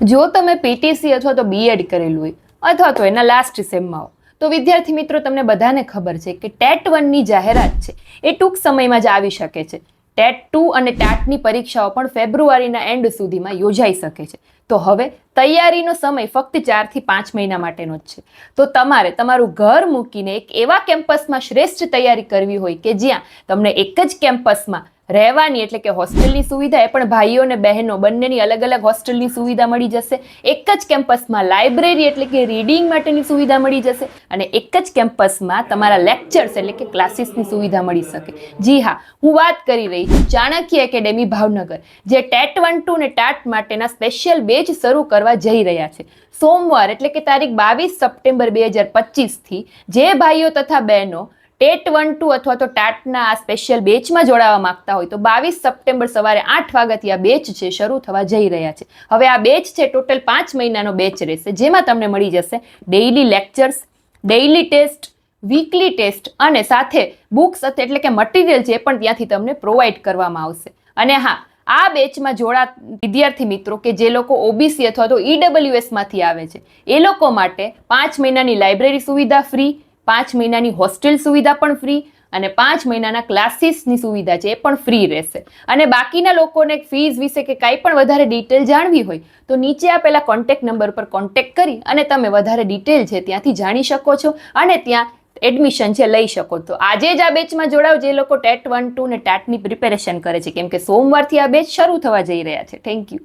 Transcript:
જો તમે પીટીસી અથવા તો બીએડ કરેલું હોય, અથવા તો એના લાસ્ટ સેમમાં હો તો વિદ્યાર્થી મિત્રો, તમને બધાને ખબર છે કે ટેટ વનની જાહેરાત છે, એ ટૂંક સમયમાં જ આવી શકે છે. ટેટ ટુ અને ટેટની પરીક્ષાઓ પણ ફેબ્રુઆરીના એન્ડ સુધીમાં યોજાઈ શકે છે. તો હવે તૈયારીનો સમય ફક્ત ચારથી પાંચ મહિના માટેનો જ છે. તો તમારે તમારું ઘર મૂકીને એક એવા કેમ્પસમાં શ્રેષ્ઠ તૈયારી કરવી હોય કે જ્યાં તમને એક જ કેમ્પસમાં રહેવાની એટલે કે હોસ્ટેલની સુવિધા એ પણ ભાઈઓ અને બહેનો બંનેની અલગ અલગ હોસ્ટેલની સુવિધા મળી જશે. એક જ કેમ્પસમાં લાઇબ્રેરી એટલે કે રીડિંગ માટેની સુવિધા મળી જશે અને એક જ કેમ્પસમાં તમારા લેક્ચર્સ એટલે કે ક્લાસીસની સુવિધા મળી શકે. જી હા, હું વાત કરી રહી છું ચાણક્ય એકેડેમી ભાવનગર, જે ટેટ વન ટુ ને ટાટ માટેના સ્પેશિયલ બેચ શરૂ કરવા જઈ રહ્યા છે. સોમવાર એટલે કે તારીખ બાવીસ સપ્ટેમ્બર બે હજાર પચીસથી જે ભાઈઓ તથા બહેનો ટેટ વન ટુ અથવા તો ટાટના આ સ્પેશિયલ બેચમાં જોડાવા માંગતા હોય તો બાવીસ સપ્ટેમ્બર સવારે આઠ વાગ્યાથી આ બેચ છે, શરૂ થવા જઈ રહ્યા છે. હવે આ બેચ છે, ટોટલ પાંચ મહિનાનો બેચ રહેશે, જેમાં તમને મળી જશે daily lectures daily test weekly test અને સાથે બુક્સ એટલે કે મટીરિયલ જે પણ ત્યાંથી તમને પ્રોવાઈડ કરવામાં આવશે. અને હા, આ બેચમાં જોડા વિદ્યાર્થી મિત્રો કે જે લોકો ઓબીસી અથવા તો ઈડબ્લ્યુએસમાંથી આવે છે, એ લોકો માટે પાંચ મહિનાની લાઇબ્રેરી સુવિધા ફ્રી પાંચ મહિનાની હોસ્ટેલ સુવિધા પણ ફ્રી અને પાંચ મહિનાના ક્લાસીસની સુવિધા છે એ પણ ફ્રી રહેશે. અને બાકીના લોકોને ફીઝ વિશે કે કાંઈ પણ વધારે ડિટેલ જાણવી હોય, તો નીચે આપેલા કોન્ટેક્ટ નંબર પર કોન્ટેક્ટ કરી અને તમે વધારે ડિટેલ છે ત્યાંથી જાણી શકો છો અને ત્યાં એડમિશન છે લઈ શકો. તો આજે જ આ બેચમાં જોડાવ જે લોકો ટેટ વન ટુ ને ટેટની પ્રિપેરેશન કરે છે, કેમ કે સોમવારથી આ બેચ શરૂ થવા જઈ રહ્યા છે. Thank you.